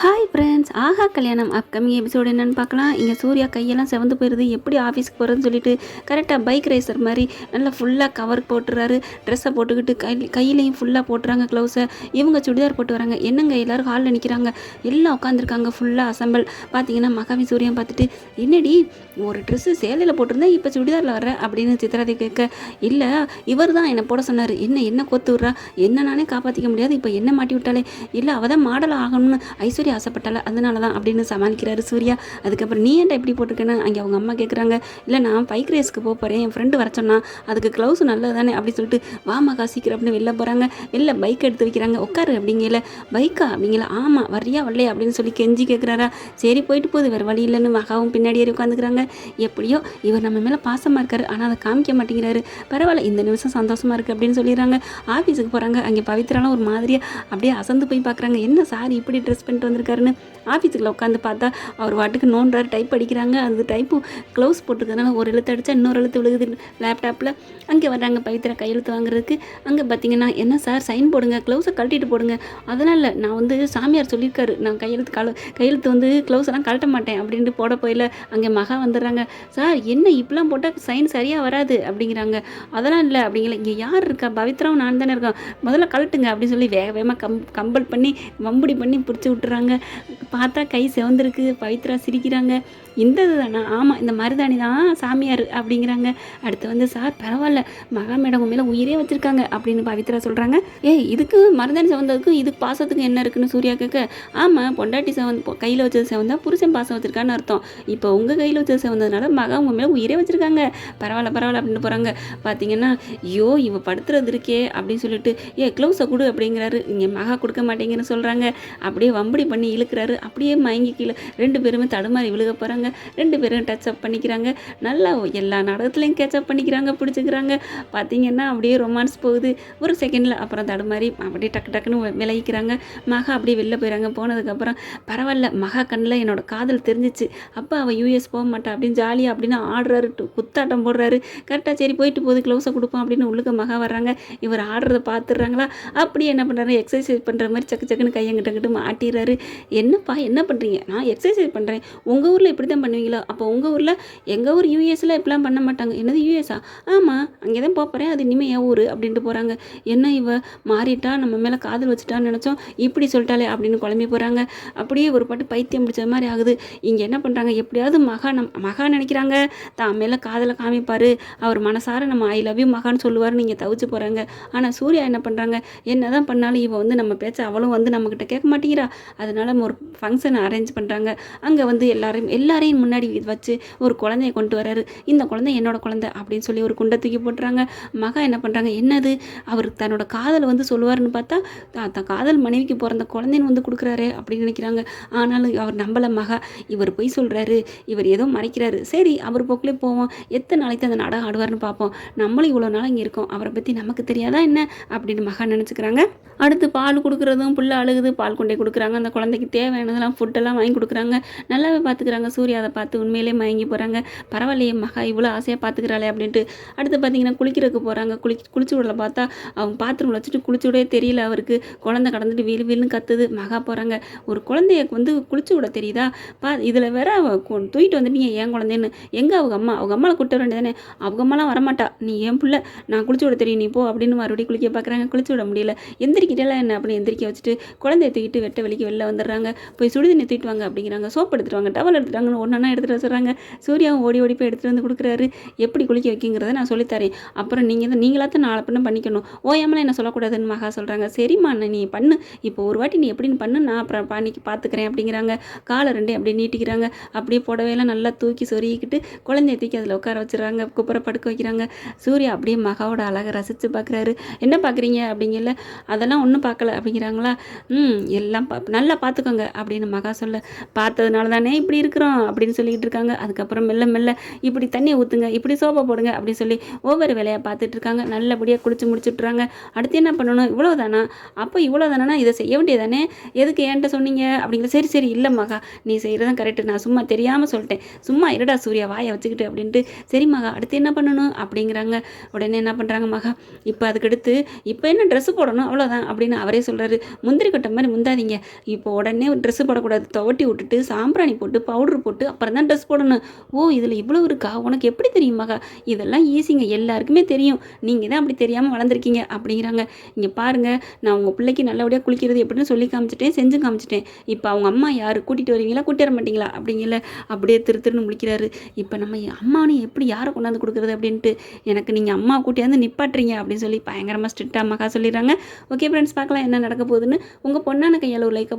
Hi friends ஆஹா கல்யாணம் upcoming episode என்னென்னு பார்க்கலாம். இங்கே சூர்யா கையெல்லாம் செவந்து போயிடுது எப்படி ஆஃபீஸ்க்கு போகிறதுன்னு சொல்லிட்டு கரெக்டாக பைக் ரேசர் மாதிரி நல்லா ஃபுல்லாக கவர் போட்டுறாரு. ட்ரெஸ்ஸை போட்டுக்கிட்டு கை கையிலையும் ஃபுல்லாக போட்டுறாங்க க்ளவுஸை இவங்க சுடிதார் போட்டு வராங்க. என்னங்க எல்லோரும் ஹாலில் நிற்கிறாங்க எல்லாம் உட்காந்துருக்காங்க ஃபுல்லாக அசம்பிள் பார்த்தீங்கன்னா மகாவி சூரியன் பார்த்துட்டு என்னடி ஒரு ட்ரெஸ்ஸு சேலையில் போட்டிருந்தேன் இப்போ சுடிதாரில் வர அப்படின்னு சித்திரதை கேட்க இல்லை இவர் தான் என்னை போட சொன்னார். என்ன என்ன கொத்து விட்றா? என்ன நானே காப்பாற்றிக்க முடியாது. இப்போ என்ன மாட்டி விட்டாலே? இல்லை அவள் தான் மாடல் ஆகணும்னு. ஐஸ்வர் ஐஸ்வர்யா ஆசைப்பட்டால அதனால தான் அப்படின்னு சமாளிக்கிறாரு சூர்யா. அதுக்கப்புறம் நீ ஏன்டா இப்படி போட்டிருக்கேன்னு? அங்கே அவங்க அம்மா கேட்குறாங்க இல்லை நான் பைக் ரேஸ்க்கு போக போகிறேன் என் ஃப்ரெண்டு வர சொன்னால் அதுக்கு க்ளவுஸ் நல்லது தானே அப்படி சொல்லிட்டு வாமாக்கா சீக்கிரம் அப்படின்னு வெளில போகிறாங்க இல்லை பைக் எடுத்து வைக்கிறாங்க. உட்காரு அப்படிங்கல. பைக்கா? அப்படிங்கல. ஆமாம் வர்றியா வரலையா? அப்படின்னு சொல்லி கெஞ்சி கேட்குறாரா சரி போயிட்டு போகுது. வேறு வழி இல்லைன்னு மகாவும் பின்னாடி உட்காந்துக்கிறாங்க. எப்படியோ இவர் நம்ம மேலே பாசமாக இருக்காரு. ஆனால் அதை காமிக்க மாட்டேங்கிறாரு. பரவாயில்ல இந்த நிமிஷம் சந்தோஷமாக இருக்குது அப்படின்னு சொல்லிடுறாங்க. ஆஃபீஸுக்கு போகிறாங்க அங்கே பவித்ராலாம் ஒரு மாதிரியாக அப்படியே அசந்து போய் பார்க்குறாங்க என்ன சார் இப்படி ட்ரெஸ் பண்ணிட்டு வந்திருக்காருன்னு ஆஃபீஸுக்குள்ள உட்காந்து பார்த்தா அவர் வாட்டுக்கு நோன்றார் டைப் அடிக்கிறாங்க. அந்த டைப்பு க்ளவுஸ் போட்டுருக்கனால ஒரு எழுத்து அடித்தா இன்னொரு எழுத்து விழுகுது. லேப்டாப்பில் அங்கே வர்றாங்க பவித்ரா கையெழுத்து வாங்குறதுக்கு. அங்கே பார்த்தீங்கன்னா என்ன சார் சைன் போடுங்க க்ளவுஸை கழட்டிட்டு போடுங்க. அதெல்லாம் இல்லை நான் வந்து சாமியார் சொல்லியிருக்காரு. நான் கையெழுத்து கல கையெழுத்து வந்து க்ளவுஸ் எல்லாம் கழட்ட மாட்டேன் அப்படின்ட்டு போட போயில. அங்கே மகா வந்துடுறாங்க. சார் என்ன இப்படிலாம் போட்டால் சைன் சரியாக வராது? அப்படிங்கிறாங்க. அதெல்லாம் இல்லை. அப்படிங்கிற இங்கே யார் இருக்கா? பவித்ராவும் நான் தானே இருக்கோம். முதல்ல கழட்டுங்க. அப்படின்னு சொல்லி வேக வேகமாக கம் கம்பல் பண்ணி வம்புடி பண்ணி பிடிச்சி விட்டுறாங்க. பார்த்தா கை செவந்திருக்கு பவித்ரா சிரிக்கிறாங்க. இந்த இதுதானா ஆமாம் இந்த மருதாணி தான் சாமியார் அப்படிங்கிறாங்க. அடுத்து வந்து சார் பரவாயில்ல மகா மேடம் மேலே உயிரே வச்சுருக்காங்க அப்படின்னு பவித்ரா சொல்கிறாங்க ஏ இதுக்கு மருதாணி செவந்ததுக்கும் இதுக்கு பாசத்துக்கு என்ன இருக்குன்னு சூர்யா கேட்க? ஆமாம் பொண்டாட்டி செவந்த் கையில் வச்சது செவந்தா புருஷன் பாசம் வச்சுருக்கான்னு அர்த்தம். இப்போ உங்கள் கையில் வச்சது செவந்ததுனால மகா உங்கள் மேலே உயிரே வச்சுருக்காங்க. பரவாயில்ல பரவாயில்ல அப்படின்னு போகிறாங்க பார்த்தீங்கன்னா ஐயோ இவ படுத்துறது இருக்கே அப்படின்னு சொல்லிட்டு ஏ க்ளவுஸை கொடு அப்படிங்கிறாரு. இங்கே மகா கொடுக்க மாட்டேங்கன்னு சொல்கிறாங்க அப்படியே வம்படி பண்ணி இழுக்கிறாரு. அப்படியே மயங்கி கீழே ரெண்டு பேருமே தடுமாறி விழுக போகிறாங்க ரெண்டு பேரும் டச் அப் பண்ணிக்கிறாங்க. நல்லா எல்லா நாடகத்துலேயும் கேட்சப் பண்ணிக்கிறாங்க பிடிச்சிக்கிறாங்க. பார்த்தீங்கன்னா அப்படியே ரொமான்ஸ் போகுது. ஒரு செகண்டில் அப்புறம் தடுமாறி அப்படியே டக்கு டக்குன்னு விளையிக்கிறாங்க மகா அப்படியே வெளில போயிறாங்க. போனதுக்கப்புறம் பரவாயில்ல மகா கண்ணில் என்னோடய காதல் தெரிஞ்சிச்சு. அப்போ அவள் யூஎஸ் போக மாட்டா அப்படின்னு ஜாலியாக அப்படின்னு ஆடுறாரு. டு- குத்தாட்டம் போடுறாரு. கரெக்டாக சரி போயிட்டு போகுது. க்ளவுஸை கொடுப்போம். அப்படின்னு உள்ளுக்க மகா வர்றாங்க. இவர் ஆடுறத பார்த்துடுறாங்களா அப்படியே என்ன பண்ணுறாரு எக்ஸசைஸ் பண்ணுற மாதிரி சக்கு சக்குன்னு கையங்கிட்ட மாட்டிடுறாரு. என்னப்பா என்ன பண்ணுறீங்க நான் எக்ஸசைஸ் பண்ணுறேன் உங்கள் ஊரில் இப்படி தான் பண்ணுவீங்களா? அப்போ உங்கள் ஊரில் எங்கள் ஊர் யூஎஸில் இப்படிலாம் பண்ண மாட்டாங்க. என்னது யூஎஸா ஆமாம் அங்கே தான் போகிறேன் அது இனிமேல் என் ஊர் அப்படின்ட்டு போகிறாங்க என்ன இவ? மாறிட்டா நம்ம மேலே காதல் வச்சுட்டான்னு நினச்சோம். இப்படி சொல்லிட்டாலே அப்படின்னு குழம்பி போகிறாங்க அப்படியே ஒரு பாட்டு பைத்தியம் பிடிச்ச மாதிரி ஆகுது. இங்கே என்ன பண்ணுறாங்க எப்படியாவது மகா நம் மகா நினைக்கிறாங்க. தான் மேலே காதலை காமிப்பார். அவர் மனசார நம்ம ஐ லவ் யூ மகான்னு சொல்லுவார் நீங்கள் தவிச்சு போகிறாங்க ஆனால் சூர்யா என்ன பண்ணுறாங்க என்ன தான் பண்ணாலும் இவ வந்து நம்ம பேச்ச அவளும் வந்து நம்மக்கிட்ட கேட்க மாட்டேங்கிறா. அது அதனால் ஒரு ஃபங்க்ஷனை அரேஞ்ச் பண்ணுறாங்க அங்கே வந்து எல்லாரையும் எல்லாரையும் முன்னாடி வச்சு ஒரு குழந்தைய கொண்டு வராரு இந்த குழந்தை என்னோட குழந்தை அப்படின்னு சொல்லி ஒரு குண்டை தூக்கி போட்டுறாங்க. மகா என்ன பண்ணுறாங்க என்னது? அவர் தன்னோட காதலை வந்து சொல்லுவாருன்னு பார்த்தா தா- தன் காதல் மனைவிக்கு பிறந்த குழந்தைன்னு வந்து கொடுக்குறாரு அப்படின்னு நினைக்கிறாங்க. ஆனாலும் அவர் நம்பல மகா. இவர் பொய் சொல்கிறாரு இவர் ஏதோ மறைக்கிறாரு. சரி அவர் போக்கிலே போவோம். எத்தனை நாளைக்கு அந்த நாடகம் ஆடுவார்னு பார்ப்போம். நம்மளும் இவ்வளோ நாள் இங்கே இருக்கோம். அவரை பற்றி நமக்கு தெரியாதா என்ன? அப்படின்னு மகா நினச்சிக்கிறாங்க. அடுத்து பால் கொடுக்குறதும் புள்ள அழுகுது. பால் கொண்டே கொடுக்குறாங்க அந்த குழந்தை குழந்தைக்கு தேவையானதெல்லாம் ஃபுட்டெல்லாம் வாங்கி கொடுக்குறாங்க. நல்லாவே பார்த்துக்கிறாங்க சூர்யா அதை பார்த்து உண்மையிலே மயங்கி போகிறாங்க பரவாயில்லையே மகா இவ்வளோ ஆசையாக பார்த்துக்கிறாளே அப்படின்ட்டு. அடுத்து பார்த்தீங்கன்னா குளிக்கிறதுக்கு போகிறாங்க குளி குளிச்சு விடல பார்த்தா அவங்க பாத்ரூமில் வச்சுட்டு குளிச்சு விடவே தெரியல அவருக்கு. குழந்தை கடந்துட்டு வீலு வீலுன்னு கத்துது. மகா போகிறாங்க ஒரு குழந்தைய வந்து குளிச்சு விட தெரியுதா? பா இதில் வேற அவ தூக்கிட்டு வந்துட்டீங்க ஏன் குழந்தைன்னு? எங்கே அவங்க அம்மா? அவங்க அம்மாவை கூட்ட வேண்டியதானே அவங்க அம்மாலாம் வரமாட்டா. நீ என் பிள்ளை? நான் குளிச்சு விட தெரியும். நீ போ அப்படின்னு மறுபடியும் குளிக்க பார்க்குறாங்க குளிச்சு விட முடியல. எந்திரிக்கிட்டேலாம் என்ன? அப்படின்னு எந்திரிக்க வச்சுட்டு குழந்தைய தூக்கிட்டு வெட்ட வெளிக்கு வெளில வந்துடுறாங்க. போய் சுடுதண்ணி தூக்கிட்டு வாங்க அப்படிங்கிறாங்க. சோப் எடுத்துட்டு வாங்க டவல் எடுத்துட்டாங்கன்னு ஒன்றா எடுத்துகிட்டு வர சொல்கிறாங்க சூர்யாவும் ஓடி ஓடி போய் எடுத்துகிட்டு வந்து கொடுக்குறாரு. எப்படி குளிக்க வைக்கிங்கிறத நான் சொல்லித்தரேன் அப்புறம் நீங்கள் தான் நீங்களாக தான் நாளை பண்ண பண்ணிக்கணும். ஓயாமலாம் என்ன சொல்லக்கூடாதுன்னு மகா சொல்கிறாங்க சரிம்மா நீ பண்ணு. இப்போ ஒரு வாட்டி நீ எப்படின்னு பண்ணு நான் அப்புறம் பண்ணிக்கு பார்த்துக்கிறேன் அப்படிங்கிறாங்க. காலை ரெண்டே அப்படியே நீட்டிக்கிறாங்க. அப்படியே புடவையெல்லாம் நல்லா தூக்கி சொருகிக்கிட்டு குழந்தைய தூக்கி அதில் உட்கார வச்சுறாங்க குப்புற படுக்க வைக்கிறாங்க. சூர்யா அப்படியே மகாவோட அழகை ரசித்து பார்க்குறாரு என்ன பார்க்குறீங்க அப்படிங்கல அதெல்லாம் ஒன்றும் பார்க்கல அப்படிங்கிறாங்களா? ம் எல்லாம் பா நல்லா பார்த்துக்கோங்க அப்படின்னு மகா சொல்ல பார்த்ததுனால தானே இப்படி இருக்கிறோம்? அப்படின்னு சொல்லிக்கிட்டு இருக்காங்க. அதுக்கப்புறம் மெல்ல மெல்ல இப்படி தண்ணியை ஊற்றுங்க இப்படி சோப்பை போடுங்க அப்படின்னு சொல்லி ஒவ்வொரு வேலையாக பார்த்துட்டு இருக்காங்க. நல்லபடியாக குளிச்சு முடிச்சுட்றாங்க அடுத்து என்ன பண்ணணும்? இவ்வளோ தானா அப்போ இவ்வளோ தானா இதை செய்ய வேண்டியதானே? எதுக்கு ஏன்ட்ட சொன்னீங்க? அப்படிங்கிற சரி சரி இல்லை மகா நீ செய்கிறதான் கரெக்டு நான் சும்மா தெரியாமல் சொல்லிட்டேன். சும்மா இருடா சூர்யா வாயை வச்சுக்கிட்டு அப்படின்ட்டு சரி மகா அடுத்து என்ன பண்ணணும்? அப்படிங்கிறாங்க. உடனே என்ன பண்ணுறாங்க மகா இப்போ அதுக்கடுத்து இப்போ என்ன ட்ரெஸ்ஸு போடணும்? அவ்வளோதான் அப்படின்னு அவரே சொல்கிறாரு முந்திரி கொட்டை மாதிரி முந்தாதீங்க. இப்போ உடனே ட்ரெஸ்ஸு போடக்கூடாது துவட்டி விட்டுட்டு சாம்பிராணி போட்டு பவுட்ரு போட்டு அப்புறம் தான் ட்ரெஸ் போடணும். ஓ இதில் இவ்வளோ இருக்கா? உனக்கு எப்படி தெரியும் மகா? இதெல்லாம் ஈஸிங்க எல்லாருக்குமே தெரியும். நீங்கள் தான் அப்படி தெரியாமல் வளர்ந்துருக்கீங்க அப்படிங்கிறாங்க. இங்கே பாருங்கள் நான் உங்கள் பிள்ளைக்கு நல்லபடியாக குளிக்கிறது எப்படின்னு சொல்லி காமிச்சிட்டேன் செஞ்சு காமிச்சிட்டேன். இப்போ அவங்க அம்மா யார்? கூட்டிகிட்டு வரீங்களா கூட்டி வர மாட்டீங்களா? அப்படிங்கல. அப்படியே திரு திருன்னு முழிக்கிறாரு. இப்போ நம்ம அம்மானு எப்படி யாரை கொண்டாந்து கொடுக்குறது அப்படின்ட்டு எனக்கு நீங்கள் அம்மா கூட்டியாந்து நிப்பாட்டுறீங்க அப்படின்னு சொல்லி பயங்கரமாக ஸ்ட்ரிக்டாக மகா சொல்லிடுறாங்க. ஓகே ஃப்ரெண்ட்ஸ் பார்க்கலாம் என்ன நடக்க போகுதுன்னு. உங்கள் பொண்ணான கையால் ஒரு லைக்கை